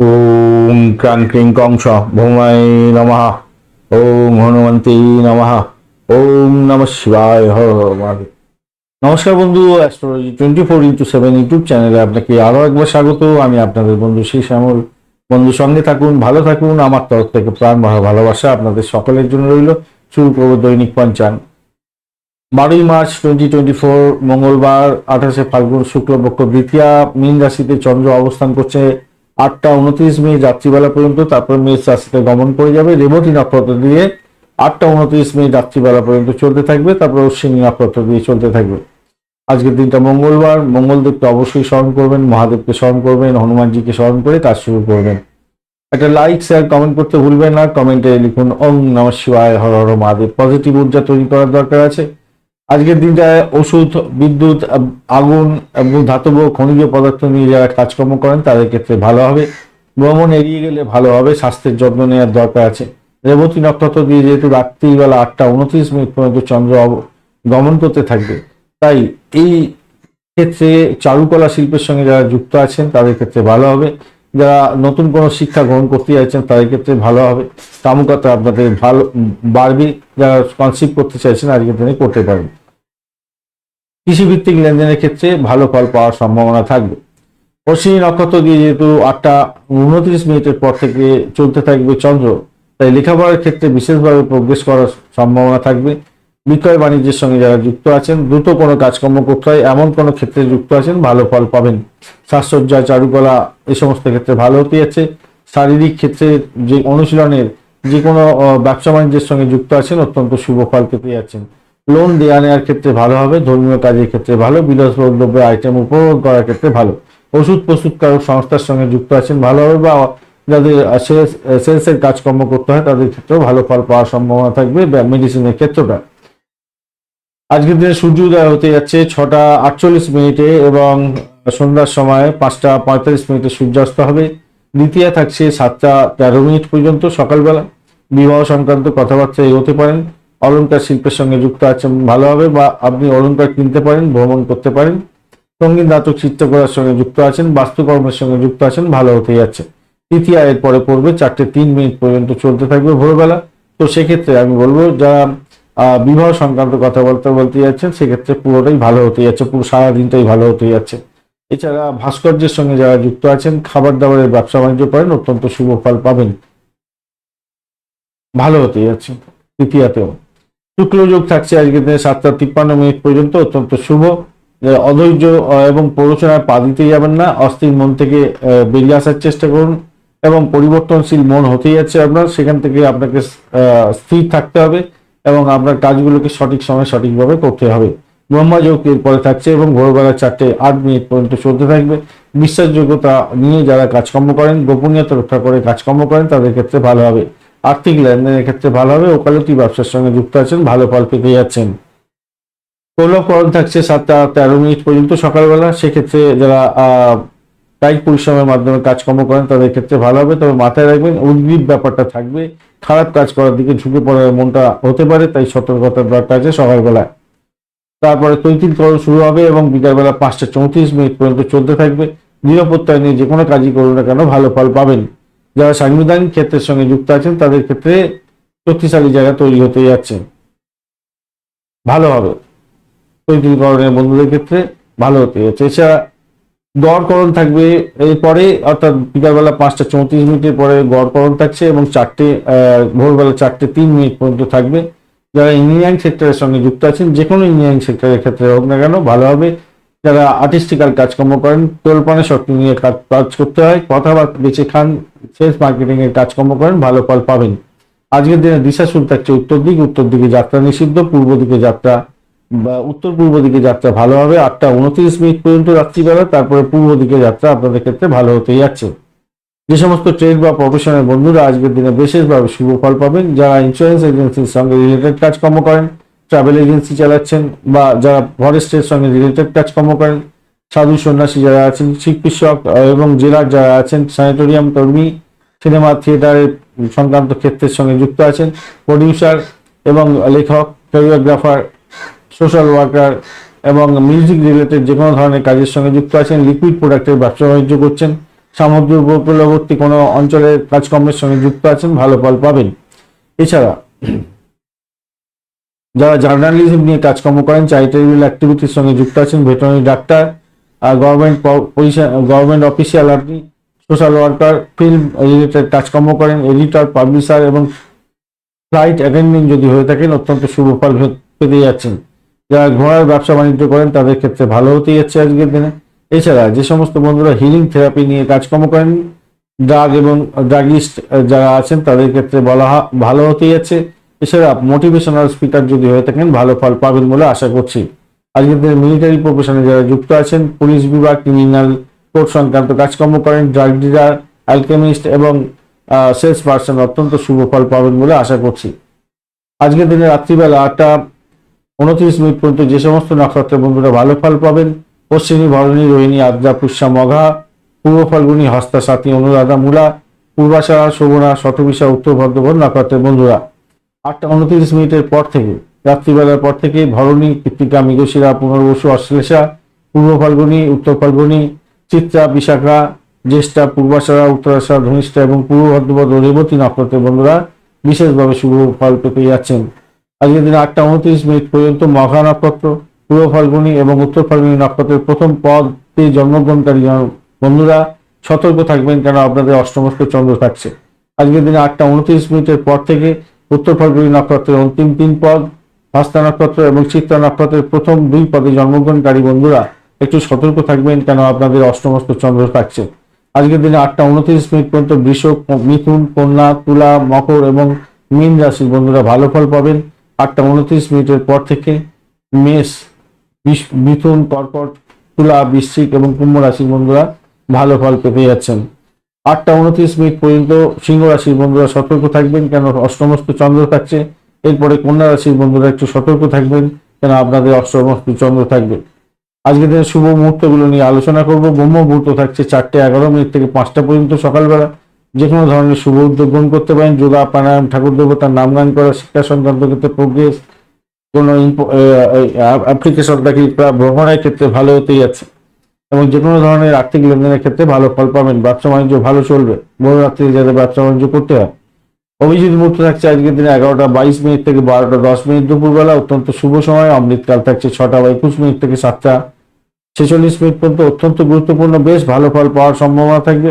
ওম ক্রাং ক্রিং কংস ভৌমায় নমঃ। ওম হনুমন্তী নমঃ। ওম নম শিবায় হর নমস্কার বন্ধু astrology twenty four into seven YouTube চ্যানেলে আপনাকে আরও একবার স্বাগত। আমি আপনাদের বন্ধু শ্রী শ্যামল। বন্ধু, সঙ্গে থাকুন, ভালো থাকুন। আমার তরফ থেকে প্রাণ ভালোবাসা আপনাদের সকলের জন্য রইল। শুরু করব দৈনিক পঞ্চান বারোই মার্চ টোয়েন্টি টোয়েন্টি ফোর মঙ্গলবার, আঠাশে ফাল্গুন, শুক্লপক্ষ, দ্বিতীয়া, মীন রাশিতে চন্দ্র অবস্থান করছে। আটটা উনত্রিশ মে রাত্রিবেলা পর্যন্ত তারপর মেষ রাশিতে গমন করে যাবে। রেবতী নক্ষত্র দিয়ে আটটা উনত্রিশ মে রাত্রিবেলা পর্যন্ত চলতে থাকবে, তারপর অশ্বিনী নক্ষত্র দিয়ে চলতে থাকবে। আজকের দিনটা মঙ্গলবার, মঙ্গলদেবকে অবশ্যই স্মরণ করবেন, মহাদেবকে স্মরণ করবেন, হনুমানজিকে স্মরণ করে কাজ শুরু করবেন। একটা লাইক, শেয়ার, কমেন্ট করতে ভুলবেন না। কমেন্টে লিখুন ওম নম শিবায়, হর হর মহাদেব। পজিটিভ ঊর্জা তৈরি করার দরকার আছে। আজকের দিনটায় ওষুধ, বিদ্যুৎ, আগুন এবং ধাতব খনিজ পদার্থ নিয়ে যারা কাজকর্ম করেন, তাদের ক্ষেত্রে ভালো হবে। ভ্রমণ এড়িয়ে গেলে ভালো হবে, স্বাস্থ্যের যত্ন নেওয়ার দরকার আছে। রেবতী নক্ষত্র দিয়ে যেহেতু রাত্রিবেলা আটটা উনত্রিশ মিনিট পর্যন্ত চন্দ্র গমন করতে থাকবে, তাই এই ক্ষেত্রে চারুকলা শিল্পের সঙ্গে যারা যুক্ত আছেন, তাদের ক্ষেত্রে ভালো হবে। যারা নতুন কোনো শিক্ষা গ্রহণ করতে চাইছেন তাদের ক্ষেত্রে ভালো হবে। কামুকতা আপনাদের ভালো বাড়বে। যারা কনসিভ করতে চাইছেন, আজকের দিনে করতে পারেন কৃষিভিত্তিক লেনদেনের ক্ষেত্রে ভালো ফল পাওয়ার সম্ভাবনা থাকবে। অশ্বিনী নক্ষত্র দিয়ে যেহেতু আটটা উনত্রিশ মিনিটের পর থেকে চলতে থাকবে চন্দ্র, তাই লেখাপড়ার ক্ষেত্রে বিশেষভাবে প্রোগ্রেস করার সম্ভাবনা থাকবে। বিক্রয় বাণিজ্যের সঙ্গে যারা যুক্ত আছেন, দ্রুত কোনো কাজকর্ম করতে হয় এমন কোনো ক্ষেত্রে যুক্ত আছেন, ভালো ফল পাবেন। সাজসজ্জা চারুকলা এই সমস্ত ক্ষেত্রে ভালো হতে যাচ্ছে। শারীরিক ক্ষেত্রে যে অনুশীলনের যে কোনো ব্যবসা বাণিজ্যের সঙ্গে যুক্ত আছেন, অত্যন্ত শুভ ফল পেতে যাচ্ছেন। লোন দেওয়া নেওয়ার ক্ষেত্রে ভালো হবে, ধর্মীয় কাজের ক্ষেত্রে ভালো, বিলাসবহুল দ্রব্যের আইটেম উপভোগ করার ক্ষেত্রে ভালো। ওষুধ প্রস্তুতকারক সংস্থার সঙ্গে যুক্ত আছেন, ভালো হবে বা যাদের সেলসের কাজকর্ম করতে হয় তাদের ক্ষেত্রেও ভালো ফল পাওয়ার সম্ভাবনা থাকবে মেডিসিনের ক্ষেত্রটা। আজকের দিনে সূর্য উদয় হতে যাচ্ছে ছটা আটচল্লিশ মিনিটে এবং সন্ধ্যার সময় পাঁচটা পঁয়তাল্লিশ মিনিটে সূর্যাস্ত হবে। দ্বিতীয় থাকছে সাতটা তেরো মিনিট পর্যন্ত সকালবেলা। বিবাহ সংক্রান্ত কথাবার্তা এগোতে পারেন। অলংকার শিল্পের সঙ্গে যুক্ত আছেন ভালোভাবে বা আপনি অলংকার কিনতে পারেন, ভ্রমণ করতে পারেন, সংগীত, নাটক চিত্রকলার সঙ্গে যুক্ত আছেন, বাস্তুকর্মের সঙ্গে যুক্ত আছেন, ভালো হতে যাচ্ছে। তৃতীয়া এর পরে পড়বে চারটে তিন মিনিট পর্যন্ত চলতে থাকবে ভোরবেলা। তো সেক্ষেত্রে আমি বলব, যারা বিবাহ সংক্রান্ত কথাবার্তা বলতে যাচ্ছেন, সেক্ষেত্রে পুরোটাই ভালো হতে যাচ্ছে, পুরো সারা দিনটাই ভালো হতে যাচ্ছে। এছাড়া ভাস্কর্যের সঙ্গে যারা যুক্ত আছেন খাবার দাবারের ব্যবসা বাণিজ্য করেন, অত্যন্ত শুভ ফল পাবেন। ভালো হতে যাচ্ছে, তৃতীয়াতেও। শুক্ল যোগ থাকছে আজকে দিনে সাতটা তিপ্পান্ন মিনিট পর্যন্ত, অত্যন্ত শুভ। অধৈর্য এবং প্ররোচনায় পা দিতে যাবেন না। অস্থির মন থেকে বেরিয়ে আসার চেষ্টা করুন, এবং পরিবর্তনশীল মন হতেই যাচ্ছে আপনার। সেখান থেকে আপনাকে স্থির থাকতে হবে, এবং আপনার কাজগুলোকে সঠিক সময়ে সঠিকভাবে করতে হবে। ব্রহ্মাযোগ এরপরে থাকছে, এবং ভোরবেলা চারটে আট মিনিট পর্যন্ত চলতে থাকবে। বিশ্বাসযোগ্যতা নিয়ে যারা কাজকর্ম করেন, গোপনীয়তা রক্ষা করে কাজকর্ম করেন, তাদের ক্ষেত্রে ভালো হবে। আর্থিক লেনদেনের ক্ষেত্রে ভালো হবে, ওকালতি ব্যবসার সঙ্গে যুক্ত আছেন, ভালো ফল পেতে যাচ্ছেন। করণ থাকছে, সাতটা তেরো মিনিট পর্যন্ত সকালবেলা, সেক্ষেত্রে যারা কায়িক পরিশ্রমের মাধ্যমে কাজকর্ম করেন, তাদের ক্ষেত্রে ভালো হবে। তবে মাথায় রাখবেন, উদ্ভিদ ব্যাপারটা থাকবে, খারাপ কাজ করার দিকে ঝুঁকে পড়ার মনটা হতে পারে, তাই সতর্কতার দরকার আছে সকালবেলা তারপরে তৈতিলকরণ শুরু হবে এবং বিকালবেলা পাঁচটা চৌত্রিশ মিনিট পর্যন্ত চলতে থাকবে। নিরাপত্তা নিয়ে যে কোনো কাজই করুন না কেন, ভালো ফল পাবেন। যারা সাংবিধানিক ক্ষেত্রের সঙ্গে যুক্ত আছেন, তাদের ক্ষেত্রে শক্তিশালী জায়গা তৈরি হতে যাচ্ছে। ভালো হবে। তৈতিলকরণের বন্ধুদের ক্ষেত্রে ভালো হতে যাচ্ছে। এছাড়া গড়করণ থাকবে এরপরে অর্থাৎ বিকালবেলা পাঁচটা চৌত্রিশ মিনিটের পরে গড়করণ থাকছে এবং চারটে ভোরবেলা চারটে তিন মিনিট পর্যন্ত থাকবে। যারা ইঞ্জিনিয়ারিং সেক্টরের সঙ্গে যুক্ত আছেন যে কোনো ইঞ্জিনিয়ারিং সেক্টরের ক্ষেত্রে হোক না কেন, ভালো হবে। যারা আর্টিস্টিক্যাল কাজকর্ম করেন তোলপানে শক্তি নিয়ে কাজ করতে হয়, কথাবার্তা বেঁচে খান সেলস মার্কেটিং এর কাজকর্ম করেন, ভালো ফল পাবেন। আজকের দিনে দিশা শুরু থাকছে উত্তর দিক, উত্তর দিকে যাত্রা নিষিদ্ধ, পূর্ব দিকে যাত্রা, বা উত্তর পূর্ব দিকে যাত্রা ভালো হবে, আটটা উনত্রিশ মিনিট পর্যন্ত রাত্রিবেলা, তারপরে পূর্ব দিকে যাত্রা আপনাদের ক্ষেত্রে ভালো হতে যাচ্ছে। যে সমস্ত ট্রেড বা প্রফেশনের বন্ধুরা আজকের দিনে বিশেষভাবে শুভ ফল পাবেন, যারা ইন্স্যুরেন্স এজেন্সির সঙ্গে রিলেটেড কাজকর্ম করেন ট্রাভেল এজেন্সি চালাচ্ছেন বা যারা ফরেস্টের সঙ্গে রিলেটেড কাজকর্ম করেন, সাধু সন্ন্যাসী যারা আছেন চিকিৎসক এবং জেলার যারা আছেন স্যানিটোরিয়াম কর্মী, সিনেমা থিয়েটারের সংক্রান্ত ক্ষেত্রের সঙ্গে যুক্ত আছেন প্রডিউসার এবং লেখক কোরিওগ্রাফার সোশ্যাল ওয়ার্কার এবং মিউজিক রিলেটেড যে কোনো ধরনের কাজের সঙ্গে যুক্ত আছেন লিকুইড প্রোডাক্টের ব্যবসা বাণিজ্য করছেন সামুদ্রিক উপকূলবর্তী কোনো অঞ্চলের কাজকর্মের সঙ্গে যুক্ত আছেন, ভালো ফল পাবেন। এছাড়া যারা জার্নালিজম নিয়ে কাজকর্ম করেন চ্যারিটেবল অ্যাক্টিভিটির সঙ্গে যুক্ত আছেন ভেটেরিনারি ডাক্তার আর গভর্নমেন্ট গভর্নমেন্ট অফিসিয়াল আপনি সোশ্যাল ওয়ার্কার ফিল্ম রিলেটেড কাজকর্ম করেন এডিটর পাবলিশার এবং ফ্লাইট অ্যাটেন্ডেন্ট যদি হয়ে থাকেন, অত্যন্ত শুভ ফল পেতে যাচ্ছেন। যারা ঘোড়ার ব্যবসা বাণিজ্য করেন, তাদের ক্ষেত্রে ভালো হতেই যাচ্ছে আজকের দিনে। এছাড়া যে সমস্ত বন্ধুরা হিলিং থেরাপি নিয়ে কাজকর্ম করেন ড্রাগ এবং ড্রাগিস্ট যারা আছেন, তাদের ক্ষেত্রে বলা ভালো হতেই যাচ্ছে। এছাড়া মোটিভেশনাল স্পিকার যদি হয়ে থাকেন, ভালো ফল পাবেন বলে আশা করছি। আজকের দিনে মিলিটারি প্রফেশনে যারা যুক্ত আছেন, পুলিশ বিভাগ ক্রিমিনাল কোর্ট সংক্রান্ত কাজকর্ম করেন ড্রাগ ডিলার অ্যালকেমিস্ট এবং সেলস পার্সন অত্যন্ত শুভ ফল পাবেন বলে আশা করছি। আজকের দিনে রাত্রিবেলা আটটা উনত্রিশ মিনিট পর্যন্ত যে সমস্ত নক্ষত্রের বন্ধুরা ভালো ফল পাবেন পশ্চিমী ভরণী, রোহিণী, আদ্রা, পুষ্যা, মঘা পূর্ব ফাল্গুনী হস্তা সাথী অনুরাধা, মূলা, পূর্বাশারা, শোভনা, শতবিশা, উত্তর ভদ্রভর নক্ষত্রের বন্ধুরা। আটটা উনত্রিশ মিনিটের পর থেকে, রাত্রিবেলার পর থেকে ভরণী, কৃত্তিকা, মৃগশিরা পুনর্বসু অশ্লেষা, পূর্ব ফাল্গুনী, উত্তর ফাল্গুনী, চিত্রা, বিশাখা, জ্যেষ্ঠা, পূর্বাশারা উত্তরাশা ধনিষ্ঠা এবং পূর্ব ভদ্রভদ্র রেবতী নক্ষত্রের বন্ধুরা বিশেষভাবে শুভ ফল পেতে যাচ্ছেন। আজকের দিনে আটটা উনত্রিশ মিনিট পর্যন্ত মঘা নক্ষত্র, পূর্ব ফাল্গুনী এবং উত্তর ফাল্গুনী নক্ষত্রের প্রথম পদে জন্মগ্রহণকারী বন্ধুরা সতর্ক থাকবেন কেন? আপনাদের অষ্টমস্ত চন্দ্র থাকছে। আজকের দিনে আটটা উনত্রিশ মিনিটের পর থেকে উত্তর ফাল্গুনী নক্ষত্রের অন্তিম তিন পদ হস্তা নক্ষত্র এবং চিত্রা নক্ষত্রের প্রথম দুই পদে জন্মগ্রহণকারী বন্ধুরা, একটু সতর্ক থাকবেন কেন আপনাদের অষ্টমস্ত চন্দ্র থাকছে। আজকের দিনে আটটা উনত্রিশ মিনিট পর্যন্ত বৃষভ, মিথুন, কন্যা, তুলা, মকর এবং মীন রাশির বন্ধুরা ভালো ফল পাবেন। আটটা উনত্রিশ মিনিটের পর থেকে মেষ, বিষ- মিথুন, কর্কট, তুলা, বৃশ্চিক এবং কুম্ভ রাশির বন্ধুরা ভালো ফল পেতে যাচ্ছেন। আটটা উনত্রিশ মিনিট পর্যন্ত সিংহ রাশির বন্ধুরা সতর্ক থাকবেন, কেন অষ্টমস্ত চন্দ্র থাকছে? এরপরে কন্যা রাশির বন্ধুরা একটু সতর্ক থাকবেন, কেন আপনাদের অষ্টমস্ত চন্দ্র থাকবে? আজকের দিনের শুভ মুহূর্তগুলো নিয়ে আলোচনা করব। ব্রহ্ম মুহূর্ত থাকছে চারটে এগারো মিনিট থেকে পাঁচটা পর্যন্ত সকালবেলা। যে কোনো ধরনের শুভ উদ্যোগ গ্রহণ করতে পারেন। যোগা, প্রাণায়াম, ঠাকুর দেবতার নাম গান করা, শিক্ষা সংক্রান্ত ক্ষেত্রে প্রোগ্রেস কোনো অ্যাপ্লিকেশন দেখি ভ্রমণের ক্ষেত্রে ভালো হতেই যাচ্ছে এবং যে কোনো ধরনের আর্থিক লেনদেনের ক্ষেত্রে ভালো ফল পাবেন। ব্যবসা বাণিজ্য ভালো চলবে। বড় রাত্রি যাতে ব্যবসা বাণিজ্য করতে হয়। অভিজিৎ মুহূর্ত থাকছে আজকের দিনে এগারোটা বাইশ মিনিট থেকে বারোটা দশ মিনিট দুপুরবেলা। অত্যন্ত শুভ সময়। অমৃতকাল থাকছে ছটা বা একুশ মিনিট থেকে সাতটা। ছেচল্লিশ মিনিট পর্যন্ত অত্যন্ত গুরুত্বপূর্ণ। বেশ ভালো ফল পাওয়ার সম্ভাবনা থাকবে।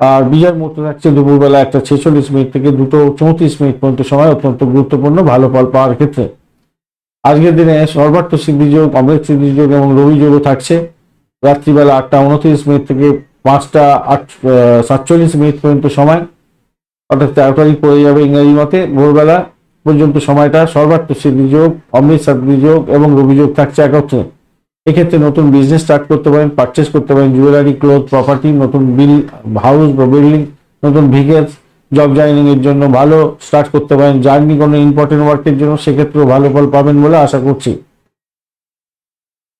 আর বিজয় মুহূর্ত থাকছে দুপুরবেলা একটা ছেচল্লিশ মিনিট থেকে দুটো চৌত্রিশ মিনিট পর্যন্ত সময়। অত্যন্ত গুরুত্বপূর্ণ ভালো ফল পাওয়ার ক্ষেত্রে। আজকের দিনে সর্বার্থ সিদ্ধিযোগ, অমৃত সিদ্ধিযোগ এবং রবিযোগও থাকছে। রাত্রিবেলা আটটা উনত্রিশ মিনিট থেকে পাঁচটা আট সাতচল্লিশ মিনিট পর্যন্ত সময়। অর্থাৎ তেরো তারিখ পড়ে যাবে ইংরেজি মতে। ভোরবেলা পর্যন্ত সময়টা সর্বার্থ সিদ্ধিযোগ অমৃত সিদ্ধিযোগ এবং রবিযোগ থাকছে একত্রে। এক্ষেত্রে নতুন বিজনেস স্টার্ট করতে পারেন পারচেস করতে পারেন জুয়েলারি ক্লোথ প্রপার্টি নতুন বিল হাউস বা বিল্ডিং নতুন ভিকেলস জব জয়নিং এর জন্য ভালো স্টার্ট করতে পারেন। জার্নি কোনো ইম্পর্টেন্ট ওয়ার্কের জন্য সেক্ষেত্রেও ভালো ফল পাবেন বলে আশা করছি।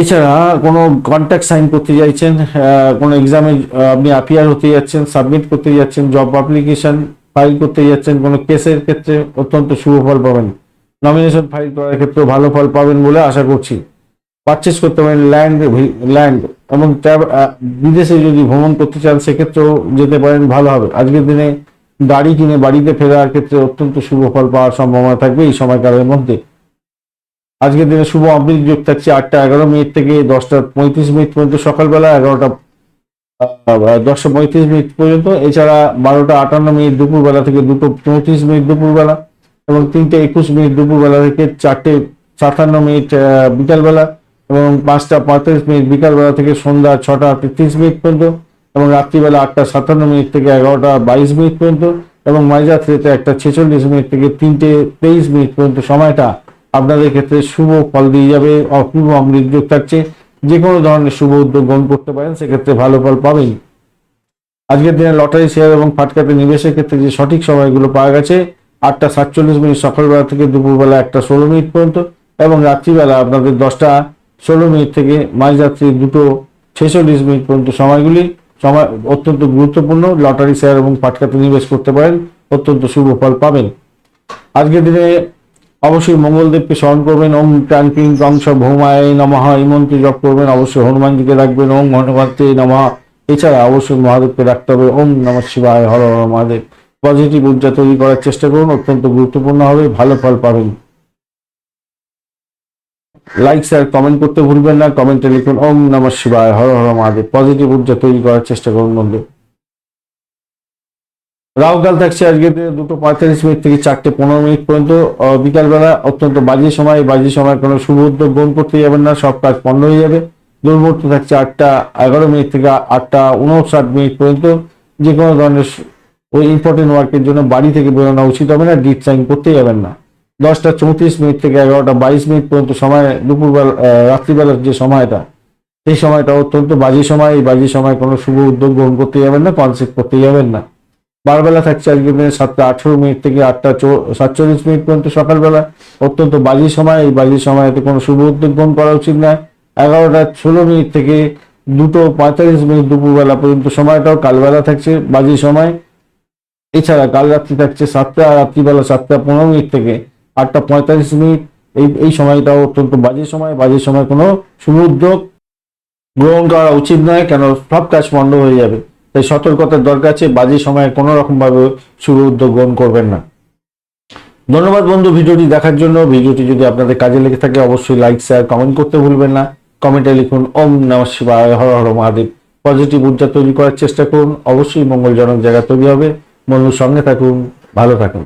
এছাড়া কোনো কন্ট্যাক্ট সাইন করতে চাইছেন কোনো এক্সামে আপনি অ্যাপিয়ার হতে যাচ্ছেন সাবমিট করতে যাচ্ছেন জব অ্যাপ্লিকেশন ফাইল করতে যাচ্ছেন, কোনো কেসের ক্ষেত্রে অত্যন্ত শুভ ফল পাবেন। নমিনেশন ফাইল করার ক্ষেত্রে ভালো ফল পাবেন বলে আশা করছি। পারচেস করতে পারেন ল্যান্ড ল্যান্ড এবং বিদেশে যদি ভ্রমণ করতে চান, সেক্ষেত্রেও যেতে পারেন, ভালো হবে। আজকের দিনে গাড়ি কিনে বাড়িতে ফেরার ক্ষেত্রে অত্যন্ত শুভ ফল পাওয়ার সম্ভাবনা থাকবে এই সময়কালের মধ্যে। আজকের দিনে শুভ অমৃত যোগ থাকছে আটটা এগারো মিনিট থেকে দশটা পঁয়ত্রিশ মিনিট পর্যন্ত সকালবেলা এগারোটা দশটা পঁয়ত্রিশ মিনিট পর্যন্ত। এছাড়া বারোটা আটান্ন মিনিট দুপুরবেলা থেকে দুটো চৌত্রিশ মিনিট দুপুরবেলা এবং তিনটে একুশ মিনিট দুপুরবেলা থেকে চারটে সাতান্ন মিনিট বিকালবেলা এবং পাঁচটা পঁয়ত্রিশ মিনিট বিকালবেলা থেকে সন্ধ্যা ছটা তেত্রিশ মিনিট পর্যন্ত এবং রাত্রিবেলা আটটা সাতান্ন মিনিট থেকে এগারোটা বাইশ মিনিট পর্যন্ত এবং মাঝরাত্রিতে একটা ছেচল্লিশ মিনিট থেকে তিনটে তেইশ মিনিট পর্যন্ত সময়টা আপনাদের ক্ষেত্রে শুভ ফল দিয়ে যাবে, অপূর্ব অমৃত যোগ থাকছে যে কোনো ধরনের শুভ উদ্যোগ গ্রহণ করতে পারেন, সেক্ষেত্রে ভালো ফল পাবেন। আজকের দিনে লটারি শেয়ার এবং ফাটকাতে নিবেশের ক্ষেত্রে যে সঠিক সময়গুলো পাওয়া গেছে, আটটা সাতচল্লিশ মিনিট সকালবেলা থেকে দুপুরবেলা একটা ষোলো মিনিট পর্যন্ত এবং রাত্রিবেলা আপনাদের দশটা ষোলো মিনিট থেকে মাঝরাত্রি দুটো ছেচল্লিশ মিনিট পর্যন্ত সময়গুলি সময় অত্যন্ত গুরুত্বপূর্ণ, লটারি শেয়ার এবং ফাটকাতে নিবেশ করতে পারেন, অত্যন্ত শুভ ফল পাবেন। আজকের দিনে অবশ্যই মঙ্গলদেবকে স্মরণ করবেন। ওম ক্রান্তি কংস ভৌমায় নমঃ। এই মন্ত্রে জপ করবেন। অবশ্যই হনুমানজিকে রাখবেন ওম হনুমন্তে নমঃ। এছাড়া অবশ্যই মহাদেবকে রাখতে হবে। ওম নম শিবায়। হর হর মহাদেব। পজিটিভ ঊর্জা তৈরি করার চেষ্টা করুন। অত্যন্ত গুরুত্বপূর্ণ হবে। ভালো ফল পাবেন। লাইক শেয়ার কমেন্ট করতে ভুলবেন না। কমেন্টে লিখুন, ওম নম শিবায়। হর হর মহাদেব। পজিটিভ ঊর্জা তৈরি করার চেষ্টা করুন বন্ধু। রাহুকাল থাকছে আজকে দুটো পঁয়তাল্লিশ মিনিট থেকে চারটে পনেরো মিনিট পর্যন্ত। বিকালবেলা অত্যন্ত বাজে সময়। বাজে সময় কোনো শুভ উদ্যোগ গ্রহণ করতে যাবেন না। সব কাজ বন্ধ হয়ে যাবে। দুর্মুহূর্ত থাকছে আটটা এগারো মিনিট থেকে আটটা উনষাট মিনিট পর্যন্ত। যে কোনো ধরনের ওই ইম্পর্টেন্ট ওয়ার্কের জন্য বাড়ি থেকে বেরোনো উচিত হবে না। ডিট সাইন করতে যাবেন না। দশটা চৌত্রিশ মিনিট থেকে এগারোটা বাইশ মিনিট পর্যন্ত সময় দুপুরবেলা রাত্রিবেলার যে সময়টা, সেই সময়টা অত্যন্ত বাজে সময়। এই বাজে সময় কোনো শুভ উদ্যোগ গ্রহণ করতে যাবেন না। কনসেপ্ট করতে যাবেন না। বারবেলা থাকছে আজকে সাতটা আঠেরো মিনিট থেকে আটটা সাতচল্লিশ মিনিট পর্যন্ত সকালবেলা। অত্যন্ত বাজে সময়, এই বাজে সময়তে কোনো শুভ উদ্যোগ গ্রহণ করা উচিত না এগারোটা ষোলো মিনিট থেকে দুটো পঁয়তাল্লিশ মিনিট দুপুরবেলা পর্যন্ত সময়টাও কালবেলা থাকছে, বাজে সময়। এছাড়া কাল রাত্রি থাকছে সাতটা, রাত্রিবেলা সাতটা পনেরো মিনিট থেকে আটটা পঁয়তাল্লিশ মিনিট। এই এই সময়টাও অত্যন্ত বাজে সময় বাজে সময় কোনো শুভ উদ্যোগ গ্রহণ করা উচিত নয়, কেন সব কাজ বন্ধ হয়ে যাবে। তাই সতর্কতার দরকার আছে, বাজে সময়ে কোনো রকম ভাবে শুভ উদ্যোগ গ্রহণ করবেন না। ধন্যবাদ বন্ধু ভিডিওটি দেখার জন্য। ভিডিওটি যদি আপনাদের কাজে লেগে থাকে, অবশ্যই লাইক শেয়ার কমেন্ট করতে ভুলবেন না। কমেন্টে লিখুন, ওম নম শিবায়, হর হর মহাদেব। পজিটিভ ঊর্জা তৈরি করার চেষ্টা করুন। অবশ্যই মঙ্গলজনক জায়গা তৈরি হবে। বন্ধুর সঙ্গে থাকুন, ভালো থাকুন।